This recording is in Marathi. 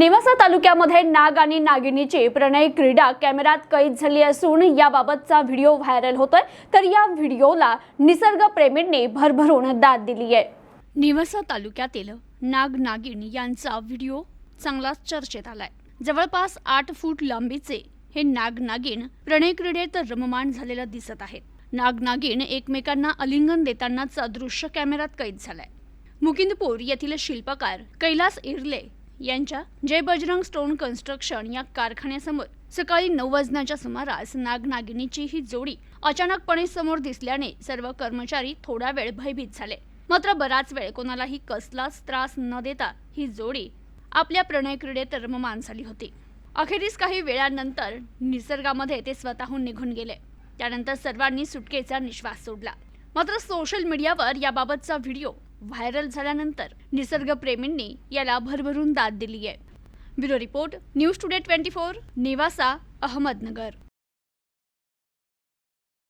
नेवासा तालुक्यामध्ये नाग आणि नागिनीची प्रणय क्रीडा कॅमेऱ्यात कैद झाली असून याबाबतचा व्हिडिओ व्हायरल होतोय. तर या व्हिडिओला निसर्गप्रेमींनी भरभरून दाद दिली आहे. नेवासा तालुक्यातील नाग नागिन यांचा व्हिडिओ चांगलाच चर्चेत आलाय. जवळपास आठ फूट लांबीचे हे नाग नागिन प्रणय क्रीडेत रममाण झालेलं दिसत आहेत. नाग नागिन एकमेकांना अलिंगन देतानाचा दृश्य कॅमेऱ्यात कैद झालाय. मुकिंदपूर येथील शिल्पकार कैलास इरले यांच्या जय बजरंग स्टोन कन्स्ट्रक्शन या कारखान्यासमोर सकाळी नऊ वाजण्याच्या सुमारास नागनागिनीची ही जोडी अचानकपणे समोर दिसल्याने सर्व कर्मचारी थोडा वेळ भयभीत झाले. मात्र बराच वेळ कोणालाही कसलाच त्रास न देता ही जोडी आपल्या प्रणय क्रीडेत रममान झाली होती. अखेरीस काही वेळानंतर निसर्गामध्ये ते स्वतःहून निघून गेले. त्यानंतर सर्वांनी सुटकेचा निश्वास सोडला. मात्र सोशल मीडियावर याबाबतचा व्हिडिओ व्हायरल झाल्यानंतर निसर्गप्रेमींनी याला भरभरून दाद दिली आहे bureau report news today twenty four Nevasa Ahmednagar.